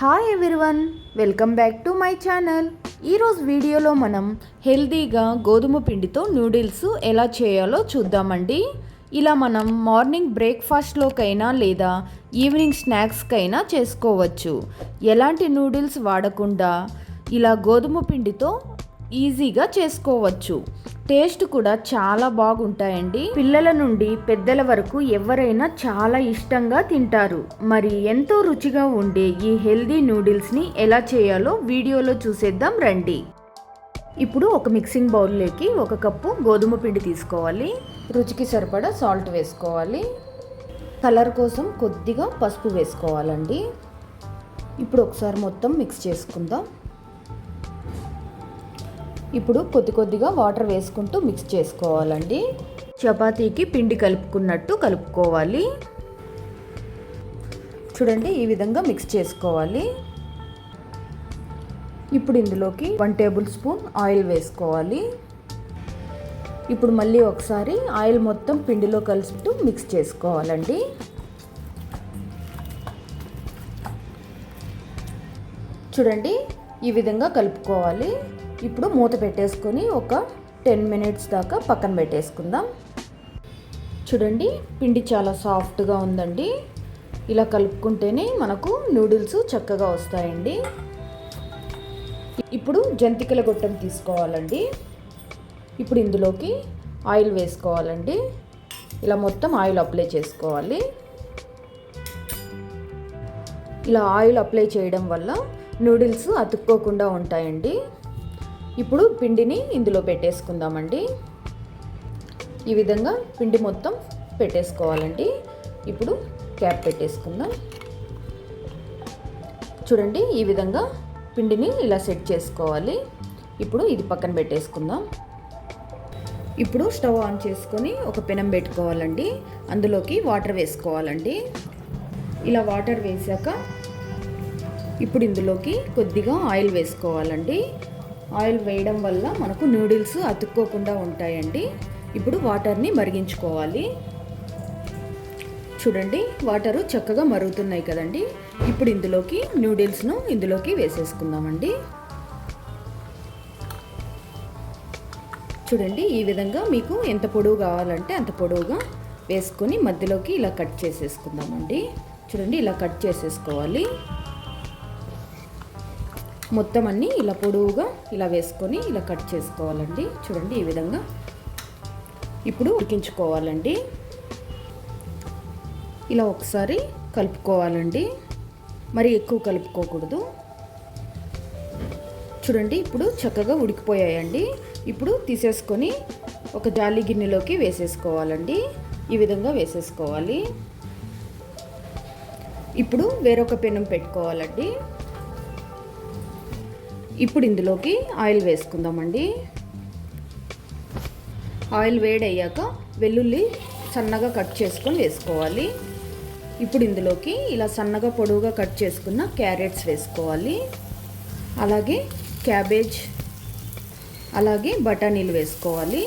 Hi everyone welcome back to my channel ఈరోజు వీడియోలో మనం హెల్తీగా గోధుమ పిండితో నూడిల్స్ ఎలా చేయాలో చూద్దామండి. ఇలా మనం మార్నింగ్ బ్రేక్ఫాస్ట్లోకైనా లేదా ఈవినింగ్ స్నాక్స్కైనా చేసుకోవచ్చు. ఎలాంటి నూడిల్స్ వాడకుండా ఇలా గోధుమ పిండితో ఈజీగా చేసుకోవచ్చు. టేస్ట్ కూడా చాలా బాగుంటాయండి. పిల్లల నుండి పెద్దల వరకు ఎవరైనా చాలా ఇష్టంగా తింటారు. మరి ఎంతో రుచిగా ఉండే ఈ హెల్దీ నూడిల్స్ని ఎలా చేయాలో వీడియోలో చూసేద్దాం రండి. ఇప్పుడు ఒక మిక్సింగ్ బౌల్లోకి ఒక కప్పు గోధుమ పిండి తీసుకోవాలి. రుచికి సరిపడా సాల్ట్ వేసుకోవాలి. కలర్ కోసం కొద్దిగా పసుపు వేసుకోవాలండి. ఇప్పుడు ఒకసారి మొత్తం మిక్స్ చేసుకుందాం. ఇప్పుడు కొద్ది కొద్దిగా వాటర్ వేసుకుంటూ మిక్స్ చేసుకోవాలండి. చపాతీకి పిండి కలుపుకున్నట్టు కలుపుకోవాలి. చూడండి ఈ విధంగా మిక్స్ చేసుకోవాలి. ఇప్పుడు ఇందులోకి వన్ టేబుల్ స్పూన్ ఆయిల్ వేసుకోవాలి. ఇప్పుడు మళ్ళీ ఒకసారి ఆయిల్ మొత్తం పిండిలో కలుపుతూ మిక్స్ చేసుకోవాలండి. చూడండి ఈ విధంగా కలుపుకోవాలి. ఇప్పుడు మూత పెట్టేసుకొని ఒక టెన్ మినిట్స్ దాకా పక్కన పెట్టేసుకుందాం. చూడండి పిండి చాలా సాఫ్ట్గా ఉందండి. ఇలా కలుపుకుంటేనే మనకు నూడిల్స్ చక్కగా వస్తాయండి. ఇప్పుడు జంతికల గొట్టం తీసుకోవాలండి. ఇప్పుడు ఇందులోకి ఆయిల్ వేసుకోవాలండి. ఇలా మొత్తం ఆయిల్ అప్లై చేసుకోవాలి. ఇలా ఆయిల్ అప్లై చేయడం వల్ల నూడిల్స్ అతుక్కోకుండా ఉంటాయండి. ఇప్పుడు పిండిని ఇందులో పెట్టేసుకుందామండి. ఈ విధంగా పిండి మొత్తం పెట్టేసుకోవాలండి. ఇప్పుడు క్యాప్ పెట్టేసుకుందాం. చూడండి ఈ విధంగా పిండిని ఇలా సెట్ చేసుకోవాలి. ఇప్పుడు ఇది పక్కన పెట్టేసుకుందాం. ఇప్పుడు స్టవ్ ఆన్ చేసుకొని ఒక పెనం పెట్టుకోవాలండి. అందులోకి వాటర్ వేసుకోవాలండి. ఇలా వాటర్ వేసాక ఇప్పుడు ఇందులోకి కొద్దిగా ఆయిల్ వేసుకోవాలండి. ఆయిల్ వేయడం వల్ల మనకు నూడిల్స్ అతుక్కోకుండా ఉంటాయండి. ఇప్పుడు వాటర్ని మరిగించుకోవాలి. చూడండి వాటరు చక్కగా మరుగుతున్నాయి కదండి. ఇప్పుడు ఇందులోకి నూడిల్స్ను ఇందులోకి వేసేసుకుందామండి. చూడండి ఈ విధంగా మీకు ఎంత పొడవు కావాలంటే అంత పొడవుగా వేసుకొని మధ్యలోకి ఇలా కట్ చేసేసుకుందామండి. చూడండి ఇలా కట్ చేసేసుకోవాలి. మొత్తం అన్నీ ఇలా పొడవుగా ఇలా వేసుకొని ఇలా కట్ చేసుకోవాలండి. చూడండి ఈ విధంగా. ఇప్పుడు ఉడికించుకోవాలండి. ఇలా ఒకసారి కలుపుకోవాలండి. మరి ఎక్కువ కలుపుకోకూడదు. చూడండి ఇప్పుడు చక్కగా ఉడికిపోయాయండి. ఇప్పుడు తీసేసుకొని ఒక జాలి గిన్నెలోకి వేసేసుకోవాలండి. ఈ విధంగా వేసేసుకోవాలి. ఇప్పుడు వేరొక పెనం పెట్టుకోవాలండి. ఇప్పుడు ఇందులోకి ఆయిల్ వేసుకుందామండి. ఆయిల్ వేడయ్యాక వెల్లుల్లి సన్నగా కట్ చేసుకొని వేసుకోవాలి. ఇప్పుడు ఇందులోకి ఇలా సన్నగా పొడవుగా కట్ చేసుకున్న క్యారెట్స్ వేసుకోవాలి. అలాగే క్యాబేజ్ అలాగే బఠానీలు వేసుకోవాలి.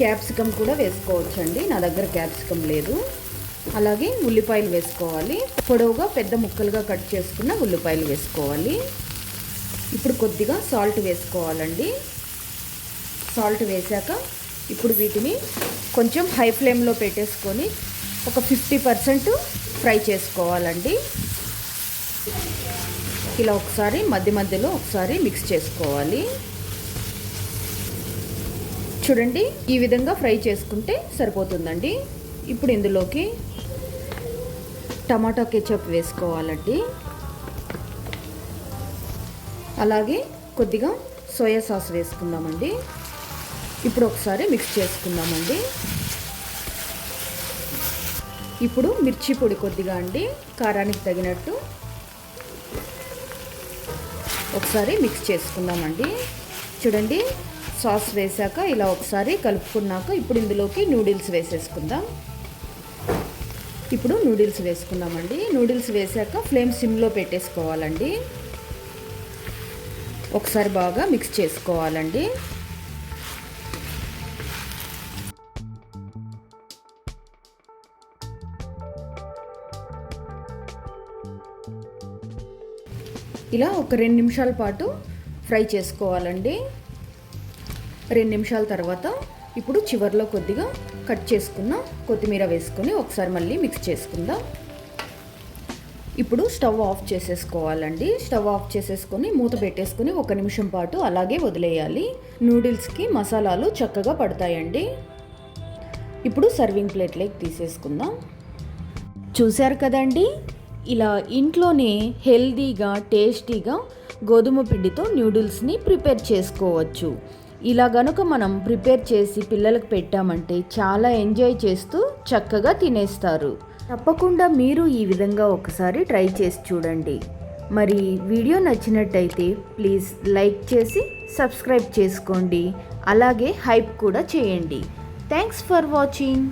క్యాప్సికమ్ కూడా వేసుకోవచ్చండి నా దగ్గర క్యాప్సికమ్ లేదు. అలాగే ఉల్లిపాయలు వేసుకోవాలి. పొడవుగా పెద్ద ముక్కలుగా కట్ చేసుకున్న ఉల్లిపాయలు వేసుకోవాలి. ఇప్పుడు కొద్దిగా సాల్ట్ వేసుకోవాలండి. సాల్ట్ వేసాక ఇప్పుడు వీటిని కొంచెం హై ఫ్లేమ్లో పెట్టేసుకొని ఒక ఫిఫ్టీ పర్సెంట్ ఫ్రై చేసుకోవాలండి. ఇలా ఒకసారి మధ్య మధ్యలో ఒకసారి మిక్స్ చేసుకోవాలి. చూడండి ఈ విధంగా ఫ్రై చేసుకుంటే సరిపోతుందండి. ఇప్పుడు ఇందులోకి టమాటా కెచప్ వేసుకోవాలండి. అలాగే కొద్దిగా సోయా సాస్ వేసుకుందామండి. ఇప్పుడు ఒకసారి మిక్స్ చేసుకుందామండి. ఇప్పుడు మిర్చి పొడి కొద్దిగా అండి కారానికి తగినట్టు ఒకసారి మిక్స్ చేసుకుందామండి. చూడండి సాస్ వేసాక ఇలా ఒకసారి కలుపుకున్నాక ఇప్పుడు ఇందులోకి నూడిల్స్ వేసేసుకుందాం. ఇప్పుడు నూడిల్స్ వేసుకుందామండి. నూడిల్స్ వేసాక ఫ్లేమ్ సిమ్లో పెట్టేసుకోవాలండి. ఒకసారి బాగా మిక్స్ చేసుకోవాలండి. ఇలా ఒక రెండు నిమిషాల పాటు ఫ్రై చేసుకోవాలండి. రెండు నిమిషాల తర్వాత ఇప్పుడు చివరిలో కొద్దిగా కట్ చేసుకున్న కొత్తిమీర వేసుకొని ఒకసారి మళ్ళీ మిక్స్ చేసుకుందాం. ఇప్పుడు స్టవ్ ఆఫ్ చేసేసుకోవాలండి. స్టవ్ ఆఫ్ చేసేసుకొని మూత పెట్టేసుకొని ఒక నిమిషం పాటు అలాగే వదిలేయాలి. నూడిల్స్కి మసాలాలు చక్కగా పడతాయండి. ఇప్పుడు సర్వింగ్ ప్లేట్లోకి తీసేసుకుందాం. చూశారు కదండి? ఇలా ఇంట్లోనే హెల్దీగా టేస్టీగా గోధుమ పిండితో న్యూడిల్స్ని ప్రిపేర్ చేసుకోవచ్చు. ఇలా గనుక మనం ప్రిపేర్ చేసి పిల్లలకు పెట్టామంటే చాలా ఎంజాయ్ చేస్తూ చక్కగా తినేస్తారు. తప్పకుండా మీరు ఈ విధంగా ఒకసారి ట్రై చేసి చూడండి. మరి వీడియో నచ్చినట్టయితే ప్లీజ్ లైక్ చేసి సబ్స్క్రైబ్ చేసుకోండి. అలాగే హైప్ కూడా చేయండి. Thanks for watching.